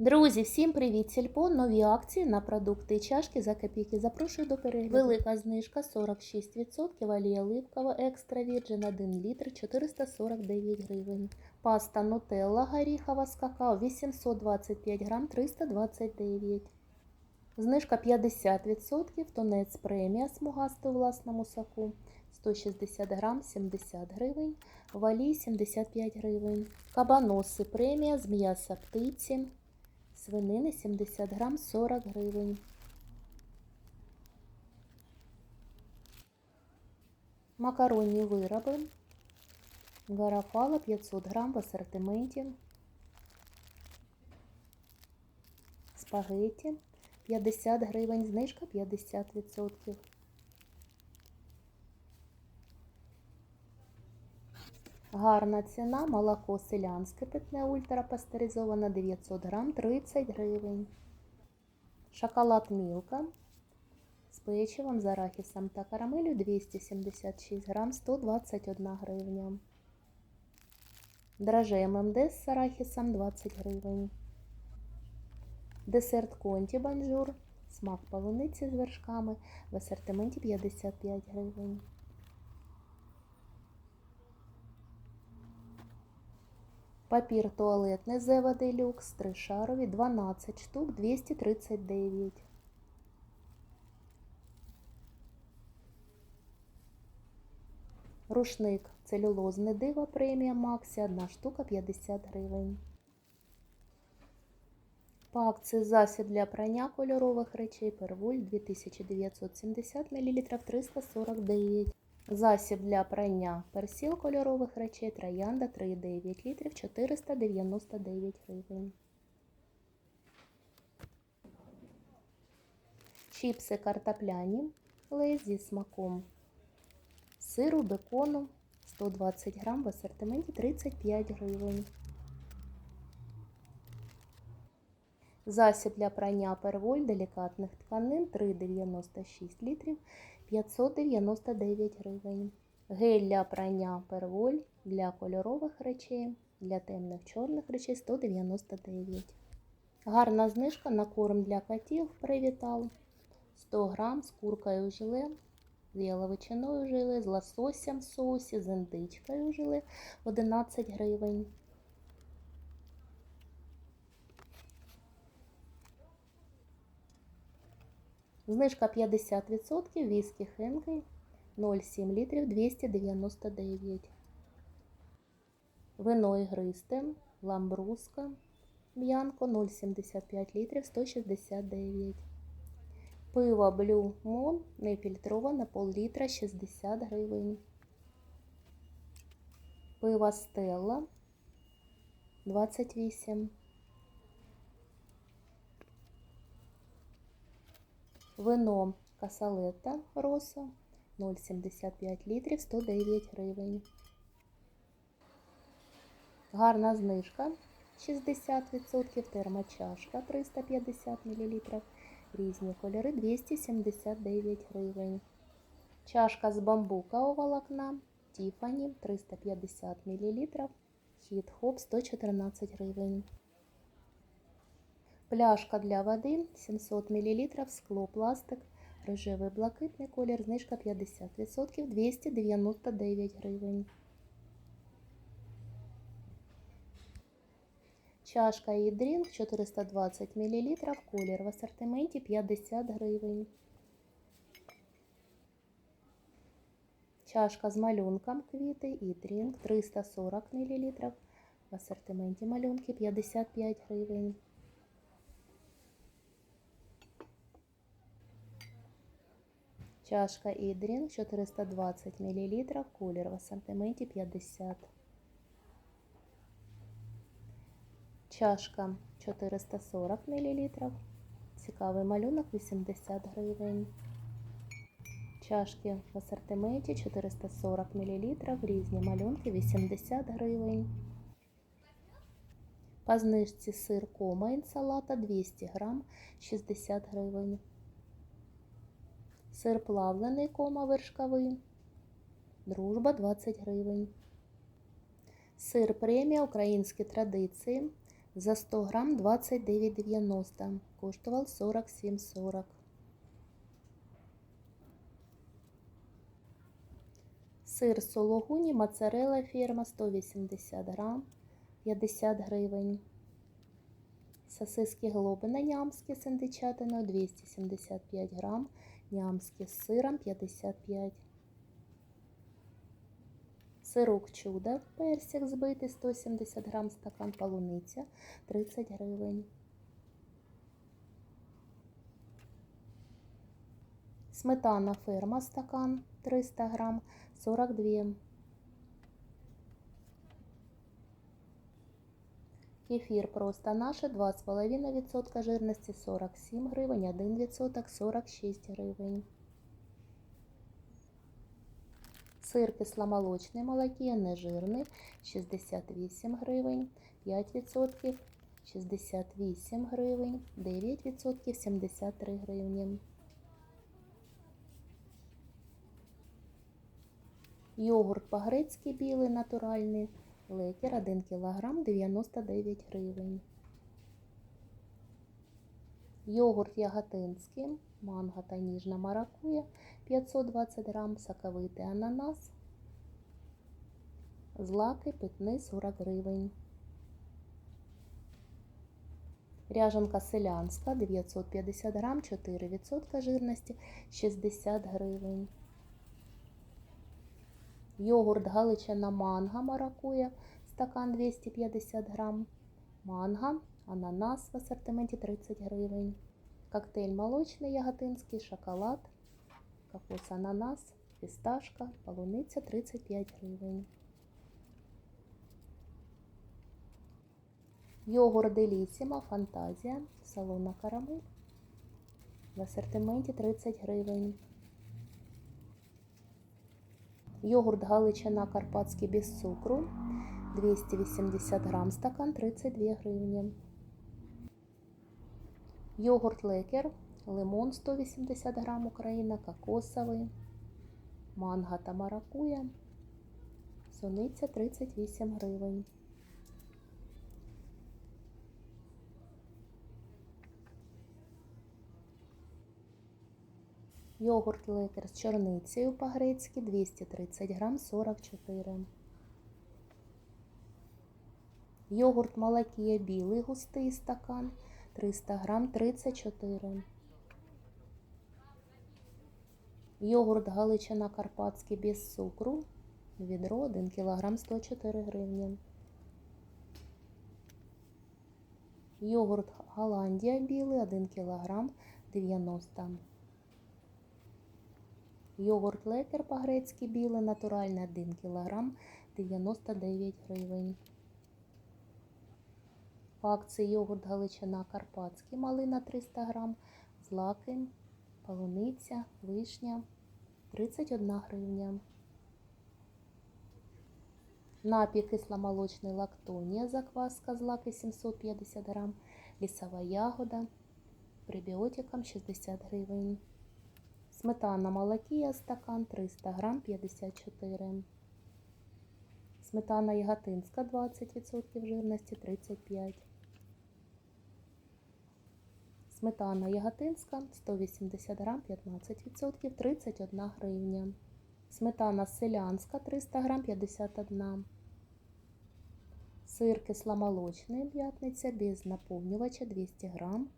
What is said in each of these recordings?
Друзі, всім привіт! Сільпо, нові акції на продукти і чашки за копійки. Запрошую до перегляду. Велика знижка 46%, олія оливкова екстра вірджин 1 літр 449 гривень. Паста Нутелла горіхова з какао 825 грам 329. Знижка 50%, тонець премія смугастий у власному соку 160 грам 70 гривень, валій 75 гривень. Кабаноси премія з м'яса птиці свинини 70 грам 40 гривень. Макаронні вироби. Гарафала 500 грам в асортименті. Спагетті 50 гривень, знижка 50%. Гарна ціна, молоко селянське питне ультрапастеризоване 900 грам 30 гривень. Шоколад Мілка з печивом з арахісом та карамелю 276 грам 121 гривня. Драже ММД з арахісом 20 гривень. Десерт Конті Банжур, смак полуниці з вершками в асортименті 55 гривень. Папір туалетний Зева Делюкс, тришарові, 12 штук, 239. Рушник целюлозний дива премія Максі, 1 штука 50 гривень. По акції засіб для прання кольорових речей Первуль 2970 мл 349 Засіб для прання персіл кольорових речей Троянда 3,9 літрів 499 гривень. Чіпси картопляні лейс зі смаком сиру, бекону 120 грам в асортименті 35 гривень. Засіб для прання перволь делікатних тканин 3,96 літрів 599 гривень. Гель для прання перволь для кольорових речей, для темних чорних речей 199. Гарна знижка на корм для котів Привітал 100 грам з куркою желе, з яловичиною желе, з лососем в соусі, з індичкою желе 11 гривень. Знижка 50%, віскі Хенкей 0,7 літрів 299. Вино ігристе, ламбруска, б'янко 0,75 літрів 169. Пиво Blue Moon нефільтроване пол-літра 60 гривень. Пиво Стелла 28. Вино Касалета Роса 0,75 літрів 109 гривень. Гарна знижка 60%, термочашка 350 мл, різні кольори 279 гривень. Чашка з бамбукового волокна Тіфані 350 мл, хід хоп 114 гривень. Пляшка для води 700 мл, скло, пластик, рожевий блакитний колір, знижка 50%, 299 гривень. Чашка і дрінк 420 мл, колір в асортименті 50 гривень. Чашка з малюнком квіти і дрінк 340 мл, в асортименті малюнки 55 гривень. Чашка і дрінк 420 мл, колір в асортименті 50. Чашка 440 мл, цікавий малюнок 80 гривень. Чашки в асортименті 440 мл, різні малюнки 80 гривень. По знижці сир кома інсалата 200 грам 60 гривень. Сир плавлений кома вершковий. Дружба 20 гривень. Сир премія українські традиції За 100 грам 29,90. Коштував 47,40. Сир сологуні моцарелла фірма 180 грам 50 гривень. Сосиски глобина нямські з індичатиною 275 грам. Нямські з сиром 55. Сирок чудо, персик збитий 170 грам, стакан полуниця 30 гривень. Сметана ферма стакан 300 грам 42. Кефір просто наше 2,5% жирності 47 гривень, 1% 46 гривень. Сир кисломолочний молокі, нежирний 68 гривень, 5% 68 гривень, 9% 73 гривні. Йогурт по-грецьки білий натуральний, лекер 1 кг 99 гривень. Йогурт яготинський, манго та ніжна маракуя 520 грам, соковитий ананас, злаки питний 40 гривень. Ряжанка селянська 950 грам, 4% жирності 60 гривень. Йогурт Галичина манго маракуя, стакан 250 грам. Манго, ананас в ассортименті 30 гривень. Коктейль молочний яготинський, шоколад, кокос ананас, фісташка, полуниця 35 гривень. Йогурт Делісіма, фантазія, салонна карамель. В асортименті 30 гривень. Йогурт Галичина Карпатський без цукру 280 грам, стакан 32 гривні. Йогурт Лекер, лимон 180 грам Україна, кокосовий, манго та маракуя, суниця 38 гривень. Йогурт лекер з чорницею по-грецьки 230 грам 44. Йогурт молокія білий густий стакан 300 грам 34. Йогурт Галичина Карпатський без цукру. Відро 1 кг 104 гривні. Йогурт Голландія білий 1 кг 90 Йогурт лекер по-грецьки білий, натуральний 1 кг 99 гривень. По акції йогурт Галичина Карпатський, малина 300 грам, злаки, полуниця, вишня 31 гривня. Напій кисломолочний лактонія, закваска злаки 750 грам, лісова ягода, прибіотикам 60 гривень. Сметана молокія стакан 300 грам 54. Сметана яготинська 20% жирності 35. Сметана яготинська 180 грам 15% 31 гривня. Сметана селянська 300 грам 51. Сир кисломолочний п'ятниця без наповнювача 200 грам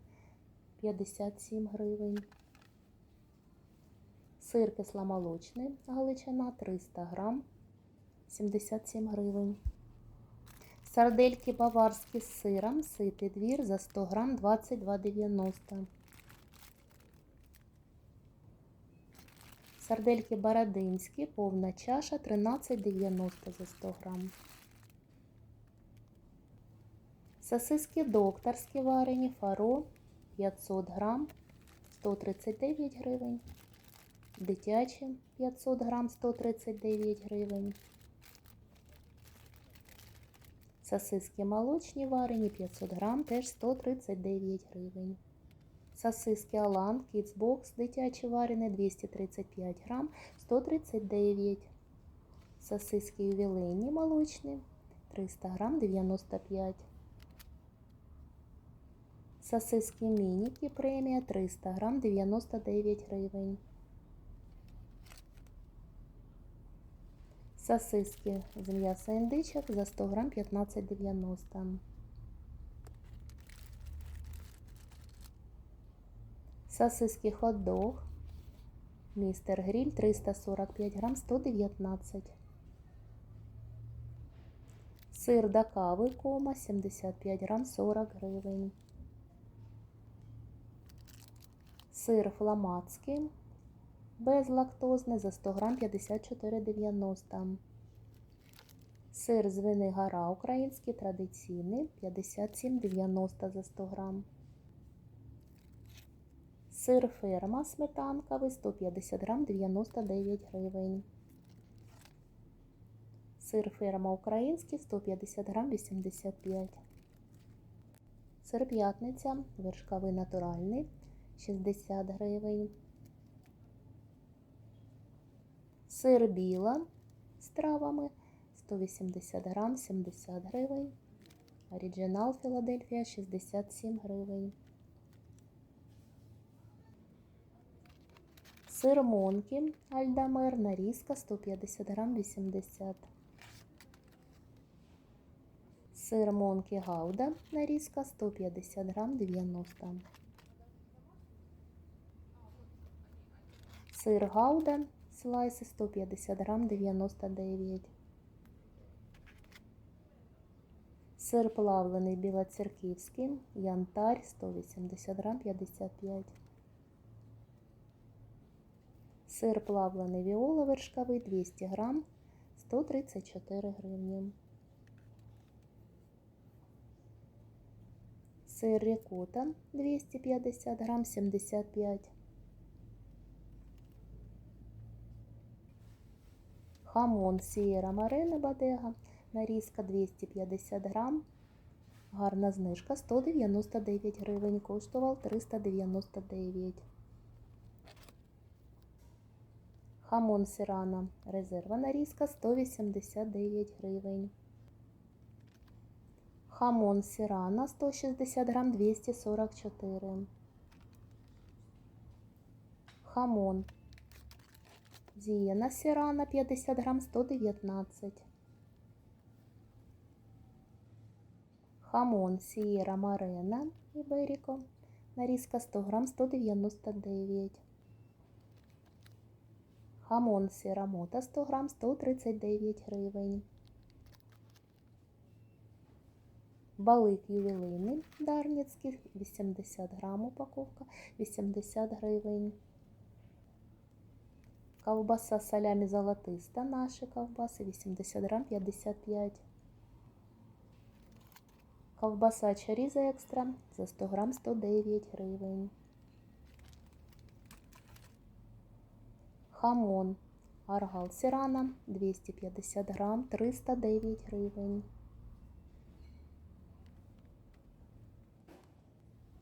57 гривень. Сир кисломолочний Галичина 300 грам 77 гривень. Сардельки баварські з сиром, ситий двір за 100 грам 22,90. Сардельки бородинські, повна чаша 13,90 за 100 грам. Сосиски докторські варені, фаро 500 грам 139 гривень. Дитячі 500 грам 139 гривень. Сосиски молочні варені 500 грам теж 139 гривень. Сосиски Алан Kids дитячі варені 235 грам 139. Сосиски ювілейні молочні 300 грам 95. Сосиски мініки премія 300 грам 99 гривень. Сосиски з м'яса індичок за 100 грам 15,90. Сосиски хот-дог. Містер Гриль 345 грам 119. Сир до кави кома 75 грам 40 гривень. Сир фламандський безлактозний за 100 грам 54,90. Сир звини гора український традиційний 57,90 за 100 грам. Сир ферма сметанковий 150 грам 99 гривень. Сир ферма український 150 грам 85. Сир п'ятниця вершковий натуральний 60 гривень. Сир біла з травами 180 грам 70 гривень. Оригінал Філадельфія 67 гривень. Сир Монкі Альдамер нарізка 150 грам 80. Сир Монкі Гауда нарізка 150 грам 90. Сир Гауда слайси 150 грам 99. Сир плавлений білоцерківський, янтарь 180 грам 55. Сир плавлений віола вершковий 200 грам 134 гривні. Сир рікота 250 грам 75. Хамон Сієра Марина Бадега, нарізка 250 грам. Гарна знижка 199 гривень, коштував 399. Хамон Сирана резерва нарізка 189 гривень. Хамон Сирана 160 грам 244. Хамон Зієна Сірана 50 грам 119. Хамон Сієра Марена Іберіко. Нарізка 100 грам 199. Хамон Сірамота 100 грам 139 гривень. Балик ювілейний Дарницький 80 грам упаковка 80 гривень. Ковбаса салямі золотиста, наші ковбаси 80 грам 55. Ковбаса чаріза екстра за 100 грам 109 гривень. Хамон аргал сирана 250 грам 309 гривень.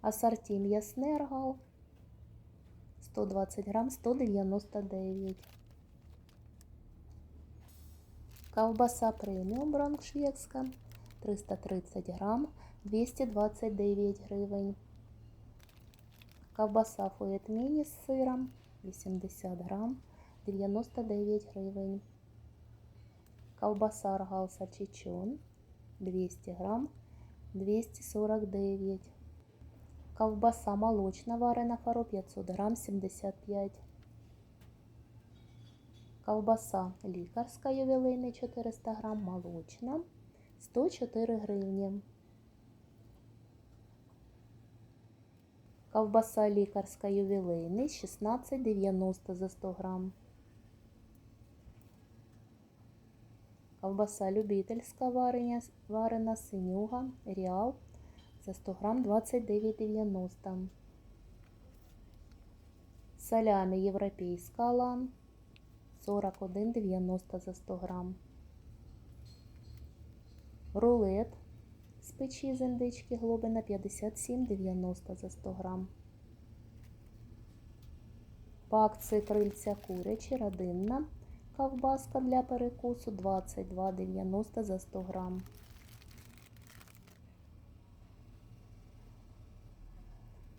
Асорті м'ясний аргал 120 грам 199. Ковбаса преміум бронк шведська 330 грам 229 гривень. Ковбаса фует міні з сиром 80 грам 99 гривень. Ковбаса аргал сачичон 200 грам 249 Ковбаса молочна варена фаро 500 грам 75. Ковбаса лікарська ювілейний 400 грам молочна 104 гривні. Ковбаса лікарська ювілейний 16,90 за 100 грам. Ковбаса любительська варення, варена синюга Ріал за 100 грам 29,90. Салями європейська Алан 41,90 за 100 грам. Рулет з печі з індички глобина 57,90 за 100 грам. По акції крильця курячі родинна ковбаска для перекусу 22,90 за 100 грам.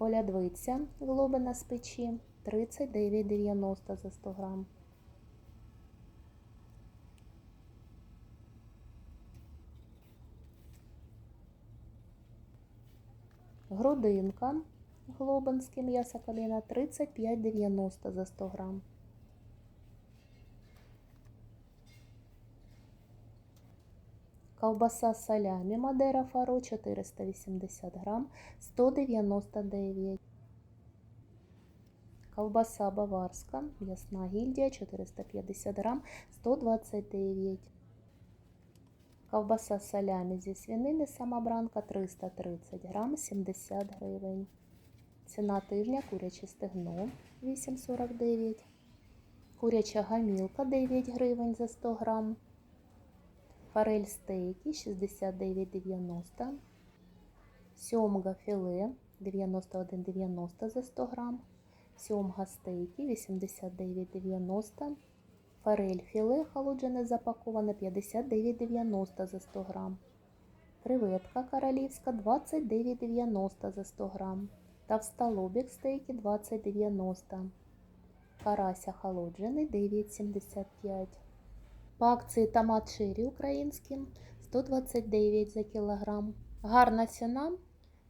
Полядвиця глобина з печі 39,90 за 100 грам. Грудинка глобинське м'ясо коліна 35,90 за 100 грам. Ковбаса салямі Мадера Фаро 480 грам 199. Ковбаса баварська м'ясна гільдія 450 грам 129. Ковбаса салямі зі свинини самобранка 330 грам 70 гривень. Ціна тижня куряче стегно 8,49. Куряча гамілка 9 гривень за 100 грам. Форель стейки 69,90. Сьомга філе 91,90 за 100 грам. Сьомга стейки 89,90. Форель філе холоджене запаковане 59,90 за 100 грам. Креветка королівська 29,90 за 100 грам. Товстолобік стейки 20,90. Карася холоджений 9,75. По акції томат ширі український 129 за кілограм. Гарна ціна.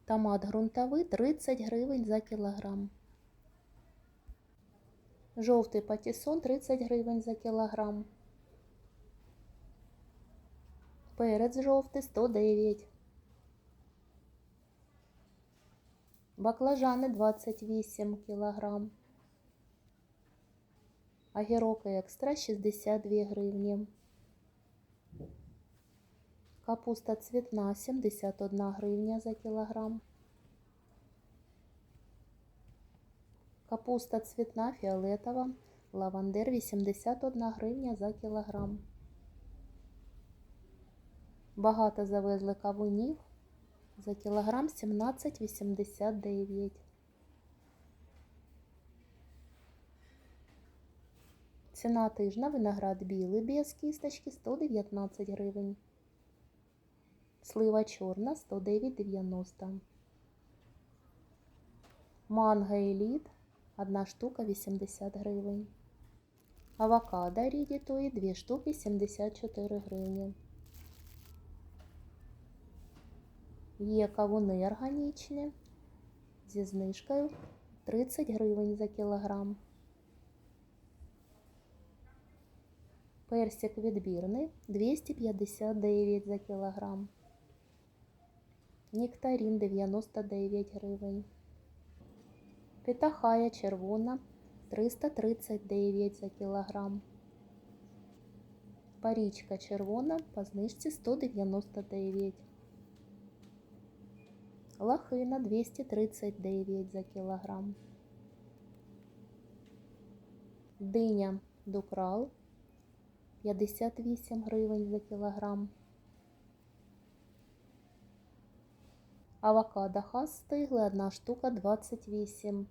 Томат ґрунтовий 30 гривень за кілограм. Жовтий патісон 30 гривень за кілограм. Перець жовтий 109. Баклажани 28 кілограм. Огірок екстра 62 гривні. Капуста цвітна 71 гривня за кілограм. Капуста цвітна фіолетова. Лавандер 81 гривня за кілограм. Багато завезли кавунів. За кілограм 17,89. Ціна тижна виноград білий без кісточки 119 гривень. Слива чорна 109,90. Манго еліт одна штука 80 гривень. Авокадо рідітої 2 штуки 74 гривні. Є кавуни органічні зі знижкою 30 гривень за кілограм. Персик відбірний 259 за кілограм. Нектарин 99 гривень. Питахая червона 339 за кілограм. Парічка червона по знижці 199. Лохина 239 за кілограм. Диня дукрал 58 гривень за кілограм. Авокадо хас стигли, одна штука 28.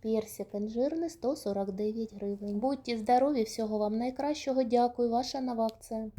Персик інжирний 149 гривень. Будьте здорові, всього вам найкращого. Дякую, ваша нова акція.